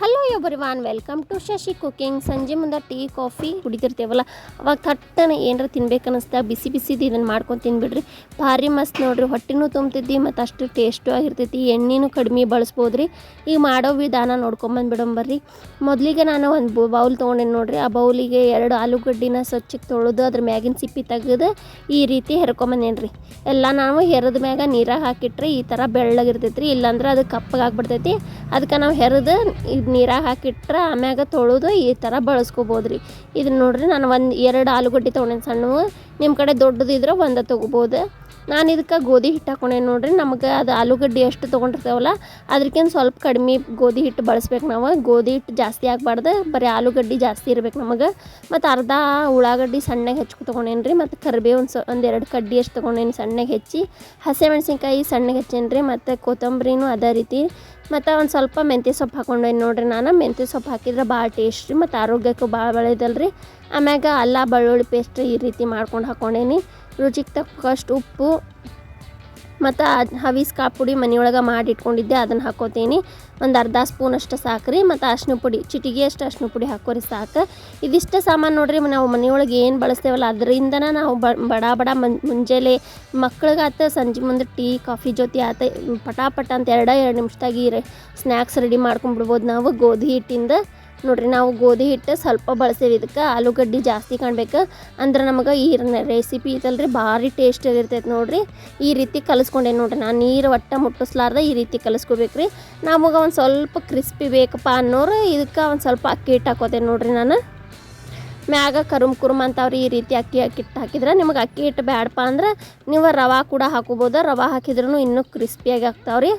Hello ವಾನ್ welcome to Shashi cooking ಸಂಜೆ ಮುಂದೆ ಟೀ, ಕಾಫಿ ಕುಡಿತಿರ್ತೇವಲ್ಲ ಅವಾಗ ಥಟ್ಟನ ಏನಾರ ತಿನ್ಬೇಕು ಬಿಸಿ ಬಿಸಿದು ಇದನ್ನು ಮಾಡ್ಕೊಂಡು ತಿನ್ಬಿಡ್ರಿ. ಭಾರಿ ಮಸ್ತ್ ನೋಡ್ರಿ. ಹೊಟ್ಟೆನೂ ತುಂಬ್ತಿದ್ದಿ ಮತ್ತು ಅಷ್ಟು ಟೇಸ್ಟು ಆಗಿರ್ತೈತಿ. ಎಣ್ಣೆನೂ ಕಡಿಮೆ ಬಳಸ್ಬೋದು ರೀ ಈಗ ಮಾಡೋ ವಿಧಾನ ನೋಡ್ಕೊಂಬಂದು ಬರ್ರಿ. ಮೊದಲಿಗೆ ನಾನು ಒಂದು ಬೌಲ್ ತೊಗೊಂಡೇನಿ ನೋಡ್ರಿ. ಆ ಬೌಲಿಗೆ ಎರಡು ಆಲೂಗಡ್ಡಿನ ಸ್ವಚ್ಛಕ್ಕೆ ತೊಳೆದು ಅದ್ರ ಮ್ಯಾಗಿನ ಸಿಪ್ಪಿ ತೆಗೆದು ಈ ರೀತಿ ಹೆರ್ಕೊಂಬಂದೇನಿ ರೀ ಎಲ್ಲ ನಾವು ಹೆರದ ಮ್ಯಾಗ ನೀರಾಗ ಹಾಕಿಟ್ರೆ ಈ ಥರ ಬೆಳ್ಳಗಿರ್ತೈತಿ ರೀ ಇಲ್ಲಾಂದ್ರೆ ಅದು ಕಪ್ಪಗಾಗ್ಬಿಡ್ತೈತಿ ಅದಕ್ಕೆ ನಾವು ಹೆರದು ಇದು ನೀರಾಗ ಹಾಕಿಟ್ರೆ ಆಮ್ಯಾಗ ತೊಳೆದು ಈ ಥರ ಬಳಸ್ಕೋಬೋದು ರೀ ಇದನ್ನ ನೋಡ್ರಿ ನಾನು ಒಂದು ಎರಡು ಆಲೂಗಡ್ಡೆ ತೊಗೊಂಡೇನಿ ಸಣ್ಣವು ನಿಮ್ಮ ಕಡೆ ದೊಡ್ಡದಿದ್ರೆ ಒಂದು ತೊಗೋಬೋದು. ನಾನು ಇದಕ್ಕೆ ಗೋಧಿ ಹಿಟ್ಟು ಹಾಕೊಂಡೆ ನೋಡ್ರಿ, ನಮಗೆ ಅದು ಆಲೂಗಡ್ಡೆ ಎಷ್ಟು ತೊಗೊಂಡಿರ್ತೇವಲ್ಲ ಅದಕ್ಕಿಂತ ಸ್ವಲ್ಪ ಕಡಿಮೆ ಗೋಧಿ ಹಿಟ್ಟು ಬಳಸ್ಬೇಕು ನಾವು. ಗೋಧಿ ಹಿಟ್ಟು ಜಾಸ್ತಿ ಆಗಬಾರ್ದು, ಬರೀ ಆಲೂಗಡ್ಡೆ ಜಾಸ್ತಿ ಇರ್ಬೇಕು ನಮಗೆ. ಮತ್ತು ಅರ್ಧ ಉಳ್ಳಾಗಡ್ಡಿ ಸಣ್ಣಗೆ ಹೆಚ್ಚು ತೊಗೊಂಡೇನಿ ರೀ ಮತ್ತು ಕರಿಬೇವು ಒಂದು ಸ ಒಂದೆರಡು ಕಡ್ಡಿ ಎಷ್ಟು ತೊಗೊಂಡೇನಿ ಸಣ್ಣಗೆ ಹೆಚ್ಚಿ, ಹಸಿಮೆಣ್ಸಿನ್ಕಾಯಿ ಸಣ್ಣಗೆ ಹೆಚ್ಚೇನಿ ರೀ ಮತ್ತು ಕೊತ್ತಂಬರಿನೂ ಅದೇ ರೀತಿ. ಮತ್ತು ಒಂದು ಸ್ವಲ್ಪ ಮೆಂತ್ಯ ಸೊಪ್ಪು ಹಾಕೊಂಡೇನಿ ನೋಡ್ರಿ ನಾನು. ಮೆಂತ್ಯ ಸೊಪ್ಪು ಹಾಕಿದ್ರೆ ಭಾಳ ಟೇಸ್ಟ್ ರೀ, ಮತ್ತು ಆರೋಗ್ಯಕ್ಕೂ ಭಾಳ ಒಳ್ಳೇದಲ್ಲ ರೀ ಆಮ್ಯಾಗ ಅಲ್ಲ, ಬೆಳ್ಳುಳ್ಳಿ ಪೇಸ್ಟ್ ಈ ರೀತಿ ಮಾಡ್ಕೊಂಡು ಹಾಕೊಂಡೇನಿ. ರುಚಿಗೆ ತಕ್ಕಷ್ಟು ಉಪ್ಪು ಮತ್ತು ಹವಿಸ್ ಕಾಪುಡಿ ಪುಡಿ ಮನೆಯೊಳಗೆ ಮಾಡಿ ಇಟ್ಕೊಂಡಿದ್ದೆ ಅದನ್ನು ಹಾಕೋತೀನಿ. ಒಂದು ಅರ್ಧ ಸ್ಪೂನ್ ಅಷ್ಟು ಸಾಕ್ರಿ. ಮತ್ತು ಅರ್ಶಿನ ಪುಡಿ, ಚಿಟಿಗೆ ಅಷ್ಟು ಅರ್ಶಿನ ಪುಡಿ ಹಾಕೋರಿ ಸಾಕು. ಇದಿಷ್ಟು ಸಾಮಾನು ನೋಡ್ರಿ, ನಾವು ಮನೆಯೊಳಗೆ ಏನು ಬಳಸ್ತೇವಲ್ಲ, ಅದರಿಂದನ ನಾವು ಬಡ ಬಡ ಮುಂಜಾನೆ ಮಕ್ಳಿಗಾತ ಸಂಜೆ ಮುಂದೆ ಟೀ, ಕಾಫಿ ಜೊತೆ ಆತ, ಪಟಾಪಟ ಅಂತ ಎರಡು ಎರಡು ನಿಮಿಷದಾಗ ಸ್ನ್ಯಾಕ್ಸ್ ರೆಡಿ ಮಾಡ್ಕೊಂಡ್ಬಿಡ್ಬೋದು ನಾವು. ಗೋಧಿ ಹಿಟ್ಟಿಂದ ನೋಡ್ರಿ, ನಾವು ಗೋಧಿ ಹಿಟ್ಟು ಸ್ವಲ್ಪ ಬಳಸೇವಿ ಇದಕ್ಕೆ. ಆಲೂಗಡ್ಡೆ ಜಾಸ್ತಿ ಕಾಣ್ಬೇಕು. ಅಂದ್ರೆ ನಮಗೆ ಈ ರೆಸಿಪಿ ಐತಲ್ರಿ, ಭಾರಿ ಟೇಸ್ಟ್ ಇರ್ತೈತೆ ನೋಡ್ರಿ. ಈ ರೀತಿ ಕಲಿಸ್ಕೊಂಡೆ ನೋಡ್ರಿ ನಾನು ನೀರು ಒಟ್ಟ ಮುಟ್ಟಿಸ್ಲಾರ್ದ ಈ ರೀತಿ ಕಲಿಸ್ಕೋಬೇಕ್ರಿ. ನಮಗೆ ಒಂದು ಸ್ವಲ್ಪ ಕ್ರಿಸ್ಪಿ ಬೇಕಪ್ಪ ಅನ್ನೋರು ಇದಕ್ಕೆ ಒಂದು ಸ್ವಲ್ಪ ಅಕ್ಕಿ ಹಿಟ್ಟು ಹಾಕೋದೆ ನೋಡ್ರಿ ನಾನು. ಮ್ಯಾಗ ಕರುಮ್ ಕುರುಮ್ ಅಂತವ್ರಿ ಈ ರೀತಿ ಅಕ್ಕಿ ಅಕ್ಕಿ ಹಿಟ್ಟು ಹಾಕಿದ್ರೆ ನಿಮಗೆ ಅಕ್ಕಿ ಹಿಟ್ಟು ಬ್ಯಾಡಪ್ಪ ಅಂದ್ರೆ ನೀವು ರವಾ ಕೂಡ ಹಾಕೋಬೋದು. ರವಾ ಹಾಕಿದ್ರೂ ಇನ್ನೂ ಕ್ರಿಸ್ಪಿಯಾಗಿ ಆಗ್ತಾವ್ರಿ.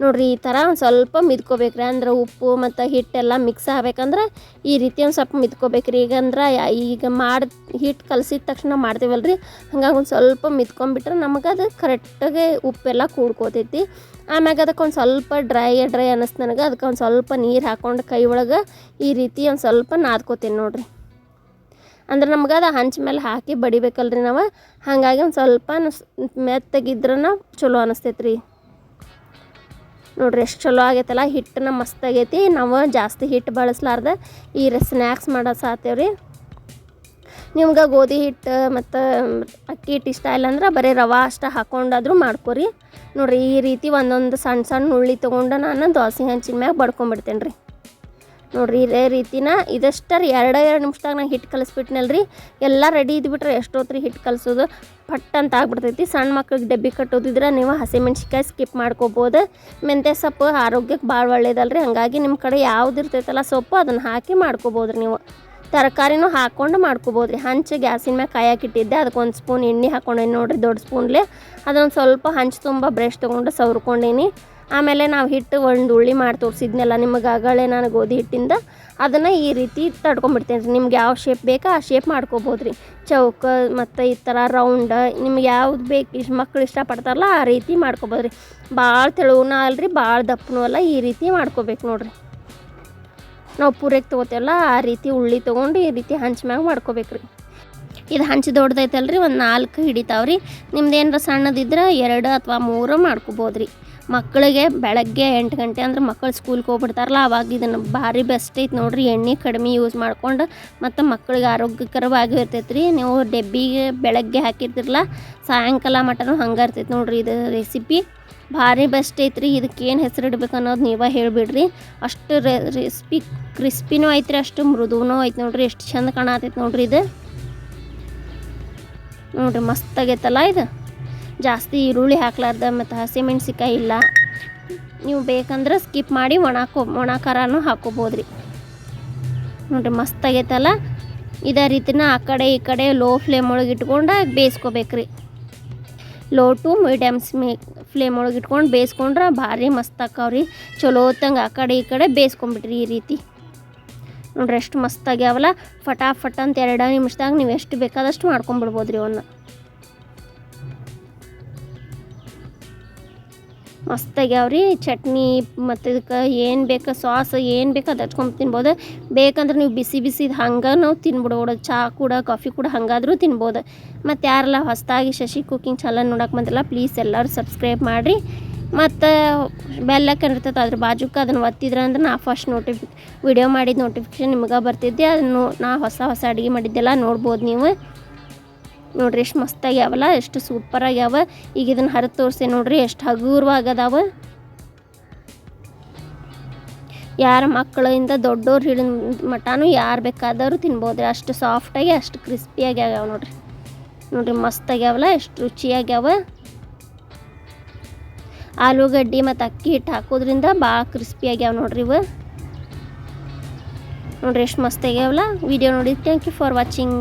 ನೋಡ್ರಿ, ಈ ಥರ ಒಂದು ಸ್ವಲ್ಪ ಮಿದ್ಕೋಬೇಕ್ರಿ. ಅಂದ್ರೆ ಉಪ್ಪು ಮತ್ತು ಹಿಟ್ಟೆಲ್ಲ ಮಿಕ್ಸ್ ಆಗ್ಬೇಕಂದ್ರೆ ಈ ರೀತಿ ಒಂದು ಸ್ವಲ್ಪ ಮಿದ್ಕೋಬೇಕ್ರಿ. ಈಗ ಅಂದ್ರೆ ಈಗ ಮಾಡಿ ಹಿಟ್ಟು ಕಲಸಿದ ತಕ್ಷಣ ಮಾಡ್ತೀವಲ್ರಿ. ಹಂಗಾಗಿ ಒಂದು ಸ್ವಲ್ಪ ಮಿದ್ಕೊಂಬಿಟ್ರೆ ನಮಗೆ ಅದು ಕರೆಕ್ಟಾಗಿ ಉಪ್ಪೆಲ್ಲ ಕೂಡ್ಕೋತೈತಿ. ಆಮ್ಯಾಗ ಅದಕ್ಕೆ ಒಂದು ಸ್ವಲ್ಪ ಡ್ರೈ ಡ್ರೈ ಅನ್ನಿಸ್ತು ನನಗೆ. ಅದಕ್ಕೆ ಒಂದು ಸ್ವಲ್ಪ ನೀರು ಹಾಕ್ಕೊಂಡು ಕೈ ಒಳಗೆ ಈ ರೀತಿ ಒಂದು ಸ್ವಲ್ಪ ನಾದ್ಕೋತೀನಿ ನೋಡಿರಿ. ಅಂದ್ರೆ ನಮ್ಗೆ ಅದು ಹಂಚ ಮೇಲೆ ಹಾಕಿ ಬಡಿಬೇಕಲ್ರಿ ನಾವು. ಹಾಗಾಗಿ ಒಂದು ಸ್ವಲ್ಪ ಮೆತ್ತಗಿದ್ರೆ ಚಲೋ ಅನಿಸ್ತೈತೆ ರೀ ನೋಡ್ರಿ ಎಷ್ಟು ಚಲೋ ಆಗೈತಲ್ಲ, ಹಿಟ್ಟನ್ನ ಮಸ್ತ್ ಆಗೈತಿ. ನಾವು ಜಾಸ್ತಿ ಹಿಟ್ಟು ಬಳಸ್ಲಾರ್ದ ಈ ಸ್ನ್ಯಾಕ್ಸ್ ಮಾಡೋದು ಸಾತೇವ್ರಿ ನಿಮ್ಗೆ ಗೋಧಿ ಹಿಟ್ಟು ಮತ್ತು ಅಕ್ಕಿ ಹಿಟ್ಟು ಇಷ್ಟ ಇಲ್ಲ ಅಂದ್ರೆ ಬರೀ ರವೆ ಅಷ್ಟು ಹಾಕೊಂಡಾದ್ರೂ ಮಾಡ್ಕೊರಿ. ನೋಡ್ರಿ ಈ ರೀತಿ ಒಂದೊಂದು ಸಣ್ಣ ಸಣ್ಣ ಉಳ್ಳಿ ತೊಗೊಂಡು ನಾನು ದೋಸೆ ಹಂಚಿನ ಮ್ಯಾಗ ಬಡ್ಕೊಂಬಿಡ್ತೇನೆ ರೀ ನೋಡ್ರಿ, ಇದೇ ರೀತಿನ ಇದಷ್ಟರ ಎರಡು ಎರಡು ನಿಮಿಷದಾಗ ನಾನು ಹಿಟ್ಟು ಕಲಿಸ್ಬಿಟ್ನಲ್ರಿ. ಎಲ್ಲ ರೆಡಿ ಇದ್ಬಿಟ್ರೆ ಎಷ್ಟೊತ್ತರಿ ಹಿಟ್ಟು ಕಲಿಸೋದು? ಪಟ್ ಅಂತ ಆಗ್ಬಿಡ್ತೈತಿ. ಸಣ್ಣ ಮಕ್ಳಿಗೆ ಡಬ್ಬಿ ಕಟ್ಟೋದಿದ್ರೆ ನೀವು ಹಸಿಮೆಣ್ಸಿಕಾಯಿ ಸ್ಕಿಪ್ ಮಾಡ್ಕೋಬೋದು. ಮೆಂತ್ಯ ಸೊಪ್ಪು ಆರೋಗ್ಯಕ್ಕೆ ಭಾಳ ಒಳ್ಳೇದಲ್ರಿ. ಹಾಗಾಗಿ ನಿಮ್ಮ ಕಡೆ ಯಾವ್ದು ಇರ್ತೈತಲ್ಲ ಸೊಪ್ಪು, ಅದನ್ನು ಹಾಕಿ ಮಾಡ್ಕೋಬೋದ್ರಿ ನೀವು. ತರಕಾರಿನೂ ಹಾಕ್ಕೊಂಡು ಮಾಡ್ಕೋಬೋದು ರೀ ಹಂಚು ಗ್ಯಾಸಿನ ಮ್ಯಾಗ ಕಾಯಕ್ಕಿಟ್ಟಿದ್ದೆ ಅದಕ್ಕೆ ಒಂದು ಸ್ಪೂನ್ ಎಣ್ಣೆ ಹಾಕ್ಕೊಂಡೇನಿ ನೋಡಿರಿ, ದೊಡ್ಡ ಸ್ಪೂನ್ಲೆ. ಅದೊಂದು ಸ್ವಲ್ಪ ಹಂಚು ತುಂಬ ಬ್ರಷ್ ತೊಗೊಂಡು ಸವ್ರ್ಕೊಂಡೇನಿ. ಆಮೇಲೆ ನಾವು ಹಿಟ್ಟು ಒಂದು ಉಳ್ಳಿ ಮಾಡಿ ತೋರಿಸಿದ್ನೆಲ್ಲ ನಿಮಗೆ ಆಗಳೇ ನಾನು ಗೋಧಿ ಹಿಟ್ಟಿಂದ, ಅದನ್ನು ಈ ರೀತಿ ತಡ್ಕೊಂಬಿಡ್ತೇನೆ ರೀ. ನಿಮ್ಗೆ ಯಾವ ಶೇಪ್ ಬೇಕೋ ಆ ಶೇಪ್ ಮಾಡ್ಕೋಬೋದು ರೀ. ಚೌಕ ಮತ್ತು ಈ ಥರ ರೌಂಡ್ ನಿಮ್ಗೆ ಯಾವ್ದು ಬೇಕು ಇಷ್ಟು, ಮಕ್ಳು ಇಷ್ಟಪಡ್ತಾರಲ್ಲ ಆ ರೀತಿ ಮಾಡ್ಕೊಬೋದು ರೀ. ಭಾಳ ತೆಳುವೂ ಅಲ್ರಿ, ಭಾಳ ದಪ್ಪನೂ ಅಲ್ಲ, ಈ ರೀತಿ ಮಾಡ್ಕೋಬೇಕು ನೋಡ್ರಿ. ನಾವು ಪೂರೈಕೆ ತೊಗೋತೇವಲ್ಲ, ಆ ರೀತಿ ಉಳ್ಳಿ ತೊಗೊಂಡು ಈ ರೀತಿ ಹಂಚ್ ಮ್ಯಾಗ ಮಾಡ್ಕೋಬೇಕು ರೀ. ಇದು ಹಂಚಿ ದೊಡ್ಡದೈತಲ್ರಿ, ಒಂದು ನಾಲ್ಕು ಹಿಡಿತಾವ್ರಿ. ನಿಮ್ದು ಏನಾರ ಸಣ್ಣದಿದ್ರೆ ಎರಡು ಅಥವಾ ಮೂರು ಮಾಡ್ಕೋಬೋದು ರೀ. ಮಕ್ಕಳಿಗೆ ಬೆಳಗ್ಗೆ ಎಂಟು ಗಂಟೆ ಅಂದ್ರೆ ಮಕ್ಕಳು ಸ್ಕೂಲ್ಗೆ ಹೋಗ್ಬಿಡ್ತಾರಲ್ಲ, ಅವಾಗ ಇದನ್ನು ಭಾರಿ ಬೆಸ್ಟ್ ಐತೆ ನೋಡ್ರಿ. ಎಣ್ಣೆ ಕಡಿಮೆ ಯೂಸ್ ಮಾಡ್ಕೊಂಡು ಮತ್ತು ಮಕ್ಕಳಿಗೆ ಆರೋಗ್ಯಕರವಾಗಿ ಇರ್ತೈತೆ ರೀ ನೀವು ಡೆಬ್ಬಿಗೆ ಬೆಳಗ್ಗೆ ಹಾಕಿರ್ತಿರಲ್ಲ, ಸಾಯಂಕಾಲ ಮಟನೂ ಹಂಗೆ ಇರ್ತೈತೆ ನೋಡ್ರಿ ಇದು ರೆಸಿಪಿ ಭಾರಿ ಬೆಸ್ಟ್ ಐತ್ರಿ. ಇದಕ್ಕೆ ಏನು ಹೆಸರು ಇಡ್ಬೇಕು ಅನ್ನೋದು ನೀವೇ ಹೇಳಿಬಿಡ್ರಿ. ಅಷ್ಟು ರೆ ರೆಸಿಪಿ ಕ್ರಿಸ್ಪಿನೂ ಐತ್ರಿ, ಅಷ್ಟು ಮೃದುವೂ ಐತೆ ನೋಡ್ರಿ. ಎಷ್ಟು ಚಂದ ಕಾಣತೈತೆ ನೋಡ್ರಿ ಇದು. ನೋಡ್ರಿ ಮಸ್ತ್ ಆಗೈತಲ್ಲ ಇದು. ಜಾಸ್ತಿ ಈರುಳ್ಳಿ ಹಾಕ್ಲಾರ್ದ ಮತ್ತು ಹಸಿಮೆಣ್ಸಿಕಾಯಿ ಇಲ್ಲ. ನೀವು ಬೇಕಂದ್ರೆ ಸ್ಕಿಪ್ ಮಾಡಿ ಒಣಕೋ ಒಣ ಖಾರನೂ ಹಾಕೋಬೋದ್ರಿ. ನೋಡ್ರಿ ಮಸ್ತ್ ಆಗೈತಲ್ಲ? ಇದೇ ರೀತಿನ ಆ ಕಡೆ ಈ ಕಡೆ ಲೋ ಫ್ಲೇಮ್ ಒಳಗೆ ಇಟ್ಕೊಂಡು ಬೇಯಿಸ್ಕೋಬೇಕ್ರಿ. ಲೋ ಟು ಮೀಡಿಯಮ್ ಸ್ಮೀ ಫ್ಲೇಮ್ ಒಳಗೆ ಇಟ್ಕೊಂಡು ಬೇಯಿಸ್ಕೊಂಡ್ರೆ ಭಾರಿ ಮಸ್ತ್ ಆಕಾವ್ರಿ ಚಲೋ ಹೊತ್ತಂಗೆ ಆ ಕಡೆ ಈ ಕಡೆ ಬೇಯಿಸ್ಕೊಂಬಿಟ್ರಿ ಈ ರೀತಿ. ನೋಡ್ರಿ ಎಷ್ಟು ಮಸ್ತ್ ಆಗ್ಯಾವಲ್ಲ? ಫಟಾಫಟ್ ಅಂತ ಎರಡು ನಿಮಿಷದಾಗ ನೀವು ಎಷ್ಟು ಬೇಕಾದಷ್ಟು ಮಾಡ್ಕೊಂಬಿಡ್ಬೋದು ರೀ ಅವನ್ನ. ಮಸ್ತ್ ಆಗ್ಯಾವ್ರಿ ಚಟ್ನಿ ಮತ್ತು ಇದಕ್ಕೆ ಏನು ಬೇಕು, ಸಾಸ್ ಏನು ಬೇಕು ಅದು ಹಚ್ಕೊಂಡು ತಿನ್ಬೋದು. ಬೇಕಂದ್ರೆ ನೀವು ಬಿಸಿ ಬಿಸಿ ಹಂಗೆ ನಾವು ತಿನ್ಬಿಡ್ಬೋದು ಚಹಾ ಕೂಡ, ಕಾಫಿ ಕೂಡ ಹಂಗಾದರೂ ತಿನ್ಬೋದು. ಮತ್ತು ಯಾರೆಲ್ಲ ಹೊಸದಾಗಿ ಶಶಿ ಕುಕಿಂಗ್ ಚಾನಲ್ ನೋಡಕ್ಕೆ ಬಂದಿಲ್ಲ ಪ್ಲೀಸ್ ಎಲ್ಲರೂ ಸಬ್ಸ್ಕ್ರೈಬ್ ಮಾಡಿರಿ. ಮತ್ತು ಬೆಲ್ಲ ಇರ್ತೈತೆ, ಅದ್ರ ಬಾಜುಕ್ಕೆ ಅದನ್ನು ಒತ್ತಿದ್ರೆ ಅಂದ್ರೆ ನಾ ಫಸ್ಟ್ ನೋಟಿಫಿ ವಿಡಿಯೋ ಮಾಡಿದ ನೋಟಿಫಿಕೇಶನ್ ನಿಮ್ಗೆ ಬರ್ತಿದ್ದೆ. ಅದನ್ನು ನಾ ಹೊಸ ಹೊಸ ಅಡುಗೆ ಮಾಡಿದ್ದೆಲ್ಲ ನೋಡ್ಬೋದು ನೀವು. ನೋಡ್ರಿ ಎಷ್ಟು ಮಸ್ತಾಗ್ಯಾವಲ್ಲ, ಎಷ್ಟು ಸೂಪರ್ ಆಗ್ಯಾವ ಈಗ ಇದನ್ನು ಹರಿದು ತೋರಿಸಿ ನೋಡ್ರಿ, ಎಷ್ಟು ಹಗುರವಾಗದಾವ. ಯಾರ ಮಕ್ಕಳಿಂದ ದೊಡ್ಡವ್ರು ಹಿಡಿದ ಮಟನೂ ಯಾರು ಬೇಕಾದವರು ತಿನ್ಬೋದು ಅಷ್ಟು ಸಾಫ್ಟಾಗಿ, ಅಷ್ಟು ಕ್ರಿಸ್ಪಿಯಾಗಿ ಆಗ್ಯಾವ ನೋಡ್ರಿ. ನೋಡ್ರಿ ಮಸ್ತ್ ಆಗ್ಯಾವಲ್ಲ ಎಷ್ಟು ರುಚಿಯಾಗ್ಯಾವ. ಆಲೂಗಡ್ಡಿ ಮತ್ತು ಅಕ್ಕಿ ಹಿಟ್ಟು ಹಾಕೋದ್ರಿಂದ ಭಾಳ ಕ್ರಿಸ್ಪಿ ಆಗ್ಯಾವ ನೋಡ್ರಿ ಇವು. ನೋಡ್ರಿ ಎಷ್ಟು ಮಸ್ತ್ ಆಗ್ಯಾವಲ್ಲ ವಿಡಿಯೋ ನೋಡಿ ಥ್ಯಾಂಕ್ ಯು ಫಾರ್ ವಾಚಿಂಗ್